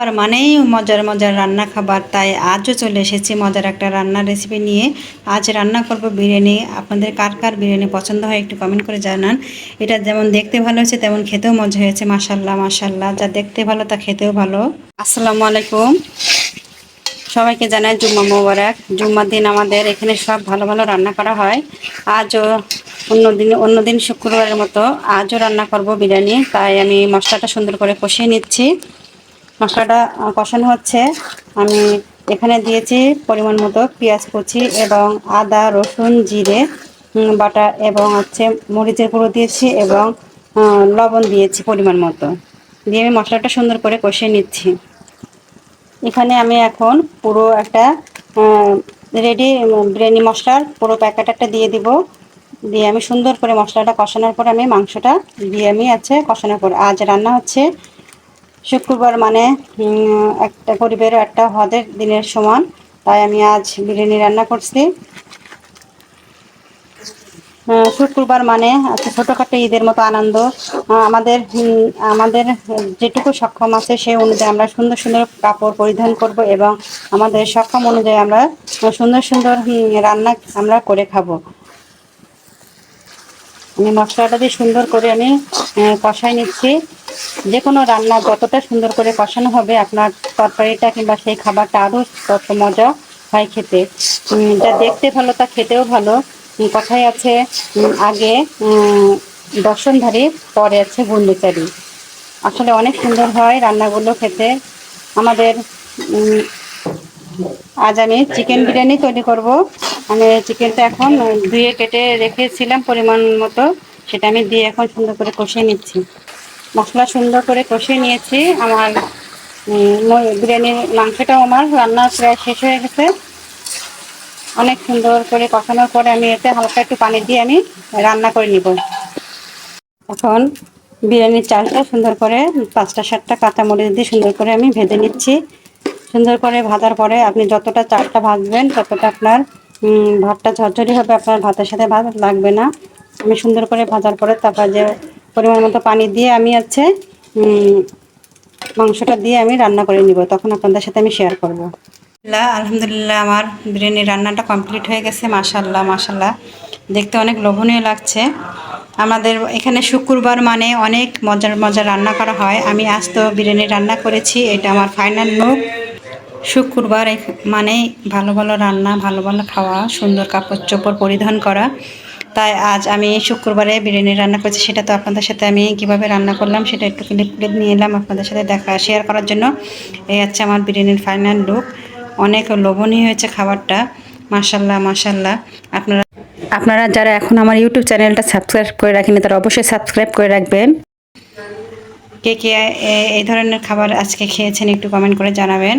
আর মানেই মজার মজার রান্না খাবার, তাই আজও চলে এসেছি মজার একটা রান্নার রেসিপি নিয়ে। আজ রান্না করব বিরিয়ানি। আপনাদের কার কার বিরিয়ানি পছন্দ হয় একটু কমেন্ট করে জানান। এটা যেমন দেখতে ভালো হয়েছে, তেমন খেতেও মজা হয়েছে মাসাল্লাহ মাসাল্লাহ যা দেখতে ভালো, তা খেতেও ভালো। আসসালামু আলাইকুম। সবাইকে জানাই জুম্মা মোবারক। জুম্মার দিন আমাদের এখানে সব ভালো ভালো রান্না করা হয়। আজও অন্য দিন অন্য দিন শুক্রবারের মতো আজও রান্না করব বিরিয়ানি। তাই আমি মশলাটা সুন্দর করে কষিয়ে নিচ্ছি। মশলাটা কষানো হচ্ছে। আমি এখানে দিয়েছি পরিমাণ মতো পেঁয়াজ কুচি এবং আদা, রসুন, জিরে বাটা এবং হচ্ছে মরিচের গুঁড়ো দিয়েছি এবং লবণ দিয়েছি পরিমাণ মতো। দিয়ে আমি মশলাটা সুন্দর করে কষিয়ে নিচ্ছি। এখানে আমি এখন পুরো একটা রেডি বিরিয়ানি মশলার পুরো প্যাকেট একটা দিয়ে দিব। দিয়ে আমি সুন্দর করে মশলাটা কষানোর পর আমি মাংসটা দিয়ে আমি আছে কষানোর পর আজ রান্না হচ্ছে। শুক্রবার মানে একটা গরিবের একটা হদের দিনের সমান। তাই আমি আজ বিরিয়ানি রান্না করছি। শুক্রবার মানে আচ্ছা ছোটোখাটো ঈদের মতো আনন্দ। আমাদের আমাদের যেটুকু সক্ষম আছে সেই অনুযায়ী আমরা সুন্দর সুন্দর কাপড় পরিধান করব এবং আমাদের সক্ষম অনুযায়ী আমরা সুন্দর সুন্দর রান্না আমরা করে খাব। আমি মশলাটা দিয়ে সুন্দর করে আমি কষাই নিচ্ছি। যে কোনো রান্না যতটা সুন্দর করে কষানো হবে, আপনার তরকারিটা কিংবা সেই খাবারটা আরও তত মজা হয় খেতে। যা দেখতে ভালো, তা খেতেও ভালো। কথায় আছে আগে দর্শনধারী, পরে আছে গুন্ডুচারি আসলে অনেক সুন্দর হয় রান্নাগুলো খেতে। আমাদের আজ আমি চিকেন বিরিয়ানি তৈরি করব। আমি চিকেনটা এখন ধুয়ে কেটে রেখেছিলাম পরিমাণ মতো। সেটা আমি দিয়ে এখন সুন্দর করে কষিয়ে নিচ্ছি। মশলা সুন্দর করে কষিয়ে নিয়েছি। আমার বিরিয়ানির মাংসটাও আমার রান্না প্রায় শেষ হয়ে গেছে। অনেক সুন্দর করে কষানোর পরে আমি এতে হালকা একটু পানি দিয়ে আমি রান্না করে নিব। এখন বিরিয়ানির চালটা সুন্দর করে পাঁচটা সাতটা কাঁচা কাঁচামরিচ দিয়ে সুন্দর করে আমি ভেজে নিচ্ছি। সুন্দর করে ভাজার পরে আপনি যতটা চালটা ভাজবেন, ততটা আপনার ভাতটা ঝরঝরি হবে, আপনার ভাতের সাথে ভাত লাগবে না। আমি সুন্দর করে ভাজার পরে তারপর যে পরিমাণ মতো পানি দিয়ে আমি হচ্ছে মাংসটা দিয়ে আমি রান্না করে নিব। তখন আপনাদের সাথে আমি শেয়ার করব। আলহামদুলিল্লাহ আমার বিরিয়ানি রান্নাটা কমপ্লিট হয়ে গেছে মাশাল্লাহ মাশাল্লাহ দেখতে অনেক লোভনীয় লাগছে। আমাদের এখানে শুক্রবার মানে অনেক মজার মজার রান্না করা হয়। আমি আজ তো বিরিয়ানি রান্না করেছি, এটা আমার ফাইনাল লুক শুক্রবার মানে ভালো ভালো রান্না, ভালো ভালো খাওয়া, সুন্দর কাপড় চোপড় পরিধান করা। তাই আজ আমি শুক্রবারে বিরিয়ানি রান্না করছি, সেটা তো আপনাদের সাথে আমি কীভাবে রান্না করলাম সেটা একটু ক্লিপ ক্লিপ নিয়ে এলাম আপনাদের সাথে দেখা শেয়ার করার জন্য। এই হচ্ছে আমার বিরিয়ানির ফাইনাল লুক অনেক লোভনীয় হয়েছে খাবারটা। মাসাল্লাহ মাসাল্লাহ আপনারা আপনারা যারা এখন আমার ইউটিউব চ্যানেলটা সাবস্ক্রাইব করে রাখেনি তারা অবশ্যই সাবস্ক্রাইব করে রাখবেন। কে কে এই ধরনের খাবার আজকে খেয়েছেন একটু কমেন্ট করে জানাবেন।